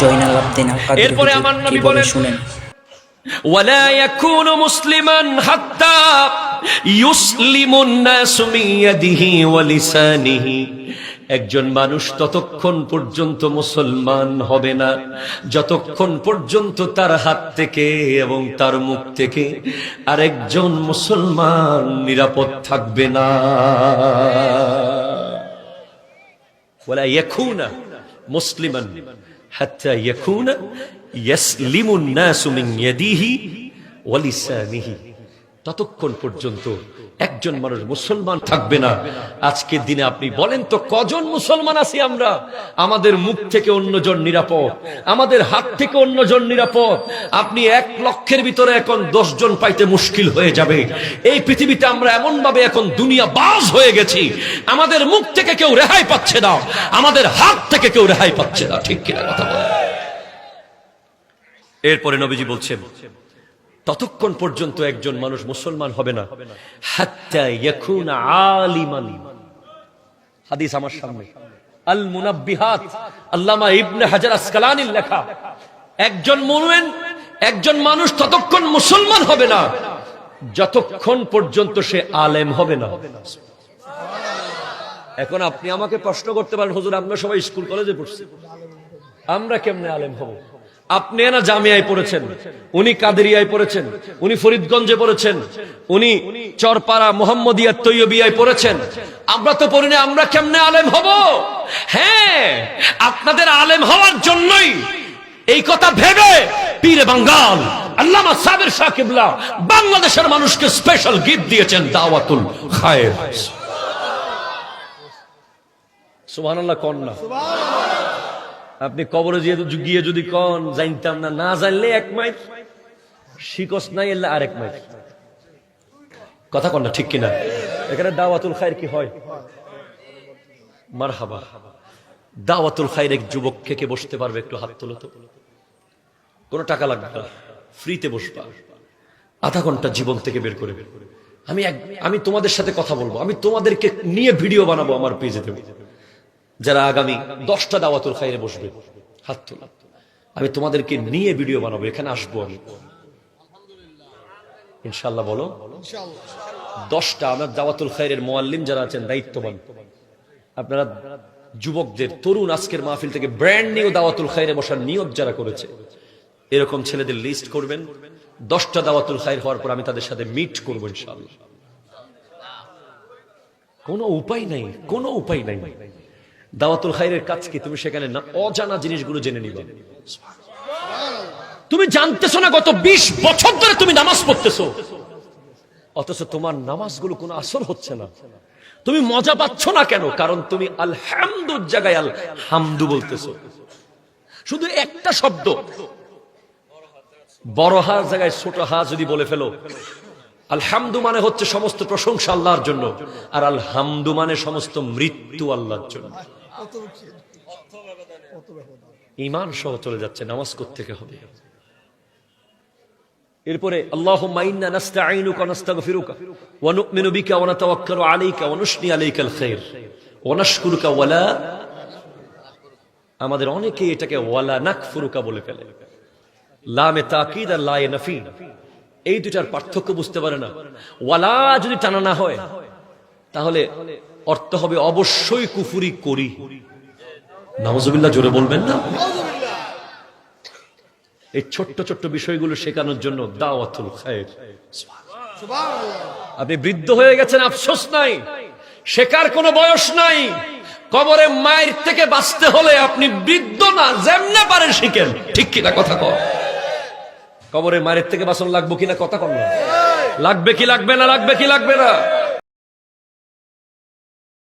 জয়নাল আবদিন আল কাদের এরপরে হুজুর আমার কি নবী বলে বলেন, শুনেন ولا يكون مسلما حتى يسلم الناس من يده ولسانه একজন মানুষ ততক্ষণ পর্যন্ত মুসলমান হবে না যতক্ষণ পর্যন্ত তার হাত থেকে এবং তার মুখ থেকে আরেকজন মুসলমান নিরাপদ থাকবে না ولا يكون مسلما حتى يكون يسلم الناس من يديه ولسانه. ততক্ষণ পর্যন্ত একজন মানুষ মুসলমান থাকবে না। আজকের দিনে আপনি বলেন তো, কজন মুসলমান আছি আমরা? আমাদের মুখ থেকে অন্যজন নিরাপদ, আমাদের হাত থেকে অন্যজন নিরাপদ। আপনি এক লক্ষের ভিতরে এখন জন পাইতে মুশকিল হয়ে যাবে। এই পৃথিবীতে আমরা এমন ভাবে এখন দুনিয়া বাজ হয়ে গেছি। আমাদের মুখ থেকে কেউ রেহাই পাচ্ছে না। আমাদের হাত থেকে কেউ রেহাই পাচ্ছে না। ঠিক কিনা কথা বলে এরপরে নবীজি বলছেন ততক্ষণ পর্যন্ত একজন মানুষ মুসলমান হবে না। আলিমান। হাদিস আমার সামনে। আল মুনাব্বিহাত। আল্লামা ইবনে হাজার আসকালানির লেখা। একজন মুমিন একজন মানুষ ততক্ষণ মুসলমান হবে না। যতক্ষণ পর্যন্ত সে আলেম হবে না। এখন আপনি আমাকে প্রশ্ন করতে পারেন হুজুর আমরা সবাই স্কুল কলেজে পড়ছি। আমরা কেমনে আলেম হব? আপনি না জামিয়ায় পড়েছেন? উনি কাদেরিয়ায় পড়েছেন। উনি ফরিদগঞ্জে পড়েছেন। উনি চরপাড়া মোহাম্মদিয়া তৈয়বিয়ায় পড়েছেন। আমরা তো পড়ি না, আমরা কেমনে আলেম হব? হ্যাঁ আপনাদের আলেম হওয়ার জন্যই এই কথা ভেবে পীরে বাঙ্গাল আল্লামা সাবের সাকিবলা বাংলাদেশের মানুষকে স্পেশাল গিফট দিয়েছেন দাওয়াতুল খায়ের। সুবহানাল্লাহ কন্যা আপনি কবরে গিয়ে যদি কন, জানতাম না। না জানলে এক মাইল, শিকস নাই এলে আরেক মাইল। কথা কন না, ঠিক কিনা? এখানে দাওয়াতুল খায়ের কি হয়? মারহাবা। দাওয়াতুল খায়ের এক যুবক থেকে বসতে পারবে? একটু হাত তোলো তো। কোনো টাকা লাগবে না। ফ্রিতে বসবা। আধা ঘণ্টা জীবন থেকে বের করে। বের করে আমি আমি তোমাদের সাথে কথা বলব। আমি তোমাদেরকে নিয়ে ভিডিও বানাবো আমার পেজে। দেবো যারা আগামী দশটা দাওয়াতুল খাইরে বসবে, হাত তোলা। আমি তোমাদেরকে নিয়ে ভিডিও বানাবো, এখানে আসব আমি। ইনশাল্লাহ বলো। দশটা, আমার দাওয়াতুল খাইরের মোয়াল্লিম যারা আছেন, দায়িত্ববান। আপনারা যুবকদের, তরুণ আজকের মাহফিল থেকে ব্র্যান্ড নিউ দাওয়াতুল খাইরে বসার নিয়োগ যারা করেছে, এরকম ছেলেদের লিস্ট করবেন। দশটা দাওয়াতুল খাইর হওয়ার পর আমি তাদের সাথে মিট করব ইনশাল্লাহ কোনো উপায় নাই, কোনো উপায় নাই। দাওয়াতুল খাইরের কাজ কি? তুমি সেখানে না অজানা জিনিসগুলো জেনে নিবা। তুমি জানতেছো না গত ২০ বছর ধরে তুমি নামাজ পড়তেছো। অথচ তোমার নামাজগুলো কোনো আসর হচ্ছে না। তুমি মজা পাচ্ছ না কেন? কারণ তুমি আলহামদুর জায়গায় আল হামদু বলতেছো। শুধু একটা শব্দ। বড় হার জায়গায় ছোট হা যদি বলে ফেলো, আলহামদু মানে হচ্ছে সমস্ত প্রশংসা আল্লাহর জন্য, আর আলহামদু মানে সমস্ত মৃত্যু আল্লাহর জন্য। ইমান সহ চলে যাচ্ছে, নামাজ থেকে হবে? এরপরে আমাদের অনেকে এটাকে ওয়ালা নাকফুরুকা বলে ফেলে। লামে তাকিদ আর লায়ে নাফি এই দুটার পার্থক্য বুঝতে পারে না। ওয়ালা যদি টানা না হয়, তাহলে অর্থ হবে অবশ্যই কুফুরি করি। নামজুবিল্লাহ জোরে বলবেন না? এই ছোট্ট ছোট্ট বিষয়গুলো শেখানোর জন্য দাওয়াতুল খায়ের। আপনি বৃদ্ধ হয়ে গেছেন আফসোস নাই। শেখার কোনো বয়স নাই। কবরে মায়ের থেকে বাঁচতে হলে আপনি বৃদ্ধ না যেমনে পারেন শিখেন। ঠিক কিনা কথা কর কবরে মায়ের থেকে বাঁচন লাগবো কিনা কথা কর লাগবে কি লাগবে না লাগবে কি লাগবে না?